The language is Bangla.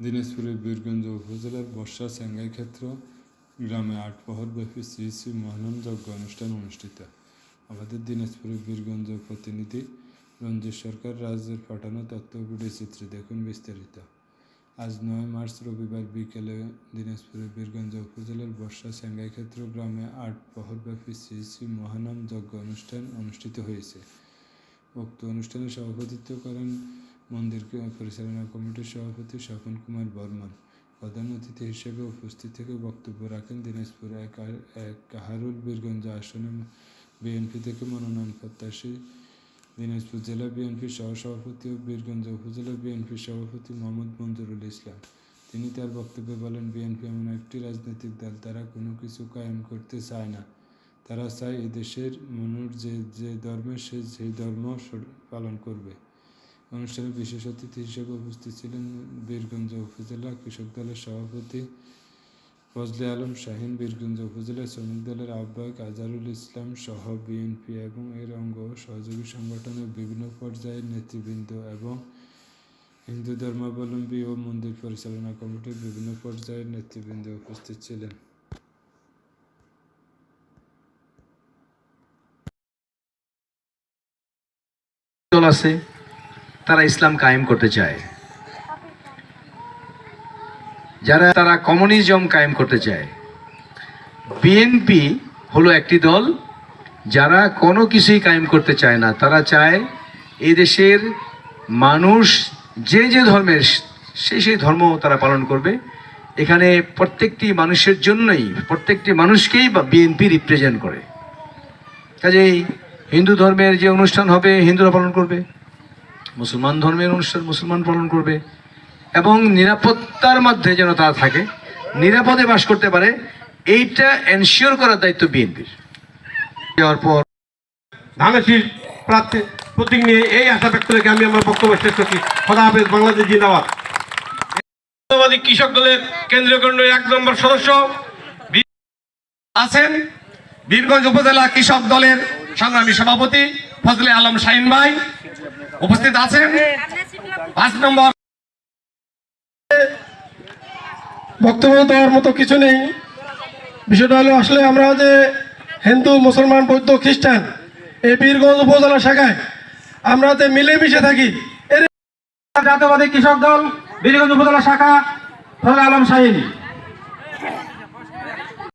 দিনাজপুরের বীরগঞ্জ উপজেলার বর্ষা সেঙ্গাই ক্ষেত্র গ্রামে আট প্রহরব্যাপী শ্রী শ্রী মহানন্দ যজ্ঞ অনুষ্ঠান অনুষ্ঠিত। আমাদের দিনাজপুরের বীরগঞ্জ প্রতিনিধি রঞ্জিত সরকার রাজ্যের পাঠানো তথ্য ভিডিও চিত্রে দেখুন বিস্তারিত। আজ নয় মার্চ রবিবার বিকেলে দিনাজপুরের বীরগঞ্জ উপজেলার বর্ষা সেঙ্গাই ক্ষেত্র গ্রামে আট প্রহরব্যাপী শ্রী শ্রী মহানাম যজ্ঞ অনুষ্ঠান অনুষ্ঠিত হয়েছে। উক্ত অনুষ্ঠানে সভাপতিত্ব করেন মন্দির পরিচালনা কমিটির সভাপতি স্বপন কুমার বর্মন। প্রধান অতিথি হিসেবে উপস্থিত থেকে বক্তব্য রাখেন দিনাজপুর এক কাহারুল বীরগঞ্জ আসনে বিএনপি থেকে মনোনয়ন প্রত্যাশী দিনাজপুর জেলা বিএনপির সহসভাপতি ও বীরগঞ্জ উপজেলা বিএনপির সভাপতি মোহাম্মদ মঞ্জুরুল ইসলাম। তিনি তার বক্তব্যে বলেন, বিএনপি এমন একটি রাজনৈতিক দল, তারা কোনো কিছু কায়েম করতে চায় না। তারা চায় এদেশের মানুষ যে যে ধর্মের সে, সেই ধর্ম পালন করবে। অনুষ্ঠানে বিশেষ অতিথি হিসেবে উপস্থিত ছিলেন বীরগঞ্জ উপজেলা কৃষক দলের সভাপতি ফজলে আলম শাহিন, বীরগঞ্জ উপজেলা শ্রমিক দলের আহ্বায়ক আজারুল ইসলাম সহ বিএনপি এবং এর অঙ্গ সহযোগী সংগঠনের বিভিন্ন পর্যায়ের নেতৃবৃন্দ এবং হিন্দু ধর্মাবলম্বী ও মন্দির পরিচালনা কমিটির বিভিন্ন পর্যায়ের নেতৃবৃন্দ উপস্থিত ছিলেন। আছে। তারা ইসলাম কায়েম করতে চায়। যারা তারা কমিউনিজম কায়েম করতে চায়। বিএনপি হলো একটি দল, যারা কোনো কিছুই কায়েম করতে চায় না। তারা চায় এই দেশের মানুষ যে যে ধর্মের সেই সেই ধর্ম তারা পালন করবে। এখানে প্রত্যেকটি মানুষের জন্যই, প্রত্যেকটি মানুষকেই বা বিএনপি রিপ্রেজেন্ট করে। কাজেই হিন্দু ধর্মের যে অনুষ্ঠান হবে, হিন্দুরা পালন করবে। মুসলমান ধর্মের অনুষ্ঠান মুসলমান পালন করবে এবং নিরাপত্তার মধ্যে যেন তারা থাকে নিরাপদে বাস করতে পারে এইটা এনশিওর করার দায়িত্ব বিএনপির। দেওয়ার পর ধানের প্রার্থী প্রতীক নিয়ে এই আশা ব্যক্ত রেখে আমি আমার বক্তব্য শেষ করছি। খোদা হাফেজ বাংলাদেশ জিন্দাবাদ। কৃষক দলের কেন্দ্রীয় কমিটির এক নম্বর সদস্য আছেন বীরগঞ্জ উপজেলা কৃষক দলের সংগ্রামী সভাপতি ফজলে আলম শাহিন ভাই। উপস্থিত আছেন? পাঁচ নম্বর। বক্তব্য দেওয়ার মতো কিছু নেই। বিষয়টা হলো আসলে আমরা যে হিন্দু, মুসলমান, বৌদ্ধ, খ্রিস্টান এই বীরগঞ্জ উপজেলা শাখায় আমরা যে মিলেমিশে থাকি, এর জাতীয়বাদী কৃষক দল বীরগঞ্জ উপজেলা শাখা ফজলে আলম শাহিন